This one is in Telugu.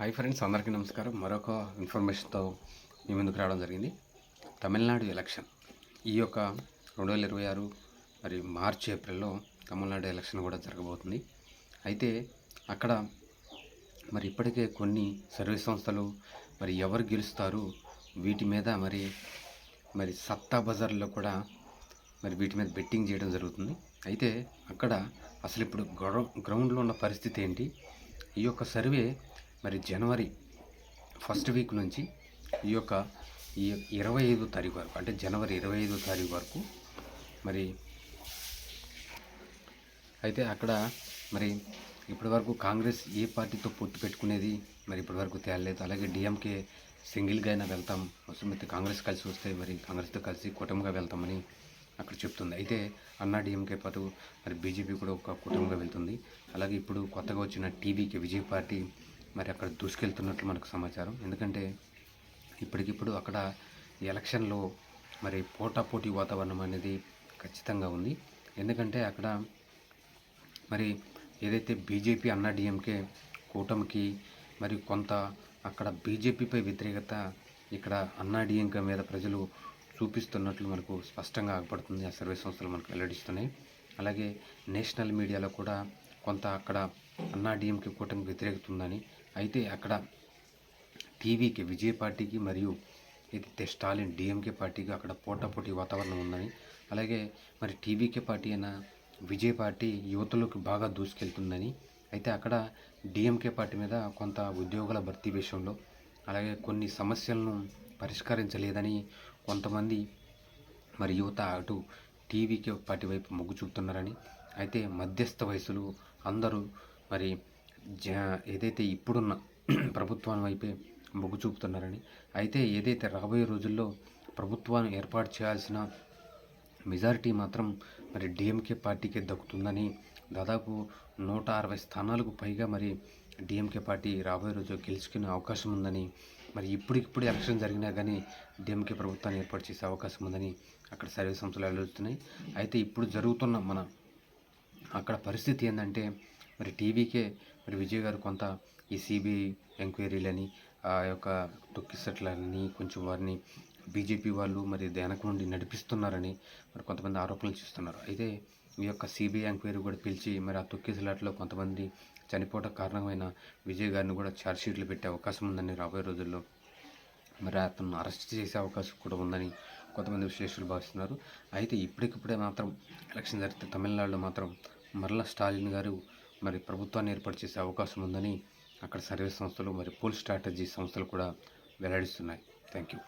హాయ్ ఫ్రెండ్స్ అందరికీ నమస్కారం. మరొక ఇన్ఫర్మేషన్తో మీ ముందుకు రావడం జరిగింది. తమిళనాడు ఎలక్షన్. ఈ యొక్క రెండు వేల ఇరవై ఆరు మరి మార్చ్ ఏప్రిల్లో తమిళనాడు ఎలక్షన్ కూడా జరగబోతుంది. అయితే అక్కడ మరి ఇప్పటికే కొన్ని సర్వీస్ సంస్థలు మరి ఎవరు గెలుస్తారు వీటి మీద మరి మరి సత్తా బజార్లో కూడా మరి వీటి మీద బెట్టింగ్ చేయడం జరుగుతుంది. అయితే అక్కడ అసలు ఇప్పుడు గ్రౌండ్లో ఉన్న పరిస్థితి ఏంటి? ఈ యొక్క సర్వే మరి జనవరి ఫస్ట్ వీక్ నుంచి ఈ యొక్క ఈ ఇరవై ఐదో తారీఖు వరకు అంటే జనవరి ఇరవై ఐదో తారీఖు వరకు మరి అయితే అక్కడ మరి ఇప్పటివరకు కాంగ్రెస్ ఏ పార్టీతో పొత్తు పెట్టుకునేది మరి ఇప్పటివరకు తేలలేదు. అలాగే డిఎంకే సింగిల్గా అయినా వెళ్తాం వస్తుంది కాంగ్రెస్ కలిసి వస్తే మరి కాంగ్రెస్తో కలిసి కుటుంబంగా వెళ్తామని అక్కడ చెప్తుంది. అయితే అన్నా డిఎంకే పాటు మరి బీజేపీ కూడా ఒక కుటుంబంగా వెళ్తుంది. అలాగే ఇప్పుడు కొత్తగా వచ్చిన టీవీకి విజయ్ పార్టీ మరి అక్కడ దూసుకెళ్తున్నట్లు మనకు సమాచారం. ఎందుకంటే ఇప్పటికిప్పుడు అక్కడ ఎలక్షన్లో మరి పోటాపోటీ వాతావరణం అనేది ఖచ్చితంగా ఉంది. ఎందుకంటే అక్కడ మరి ఏదైతే బీజేపీ అన్నా డిఎంకే కూటమికి మరి కొంత అక్కడ బీజేపీపై వ్యతిరేకత ఇక్కడ అన్నా డిఎంకే మీద ప్రజలు చూపిస్తున్నట్లు మనకు స్పష్టంగా ఆగపడుతుంది. ఆ సర్వే సంస్థలు మనకు వెల్లడిస్తున్నాయి. అలాగే నేషనల్ మీడియాలో కూడా కొంత అక్కడ అన్నా డిఎంకే కూటమికి వ్యతిరేకత ఉందని అయితే అక్కడ టీవీకి విజయ్ పార్టీకి మరియు ఏదైతే స్టాలిన్ డిఎంకే పార్టీకి అక్కడ పోటాపోటీ వాతావరణం ఉందని అలాగే మరి టీవీకే పార్టీ అయిన విజయ్ పార్టీ యువతలోకి బాగా దూసుకెళ్తుందని అయితే అక్కడ డిఎంకే పార్టీ మీద కొంత ఉద్యోగుల భర్తీ విషయంలో అలాగే కొన్ని సమస్యలను పరిష్కరించలేదని కొంతమంది మరి యువత అటు టీవీకే పార్టీ వైపు మొగ్గు చూపుతున్నారని అయితే మధ్యస్థ వయసులు అందరూ మరి జ ఏదైతే ఇప్పుడున్న ప్రభుత్వం వైపే మొగ్గు చూపుతున్నారని అయితే ఏదైతే రాబోయే రోజుల్లో ప్రభుత్వాన్ని ఏర్పాటు చేయాల్సిన మెజారిటీ మాత్రం మరి డిఎంకే పార్టీకే దక్కుతుందని దాదాపు నూట అరవై స్థానాలకు పైగా మరి డిఎంకే పార్టీ రాబోయే రోజు గెలుచుకునే అవకాశం ఉందని మరి ఇప్పటికిప్పుడు ఎలక్షన్ జరిగినా కానీ డిఎంకే ప్రభుత్వాన్ని ఏర్పాటు చేసే అవకాశం ఉందని అక్కడ సర్వే సంస్థలు వెలువడుతున్నాయి అయితే ఇప్పుడు జరుగుతున్న మన అక్కడ పరిస్థితి ఏంటంటే మరి టీవీకే మరి విజయ్ గారు కొంత ఈ సిబిఐ ఎంక్వైరీలని ఆ యొక్క తొక్కిసట్లని కొంచెం వారిని బీజేపీ వాళ్ళు మరి వెనక నుండి నడిపిస్తున్నారని మరి కొంతమంది ఆరోపణలు చేస్తున్నారు. అయితే ఈ యొక్క సిబిఐ ఎంక్వైరీ కూడా పిలిచి మరి ఆ తొక్కిసలాట్లో కొంతమంది చనిపోవడం కారణమైన విజయ్ గారిని కూడా ఛార్జ్షీట్లు పెట్టే అవకాశం ఉందని రాబోయే రోజుల్లో మరి అతను అరెస్ట్ చేసే అవకాశం కూడా ఉందని కొంతమంది విశ్లేషకులు భావిస్తున్నారు. అయితే ఇప్పటికిప్పుడే మాత్రం ఎలక్షన్ జరిగితే తమిళనాడులో మాత్రం మరలా స్టాలిన్ గారు మరి ప్రభుత్వాన్ని ఏర్పాటు చేసే అవకాశం ఉందని అక్కడ సర్వే సంస్థలు మరి పోల్ స్ట్రాటజీ సంస్థలు కూడా వెల్లడిస్తున్నాయి. Thank you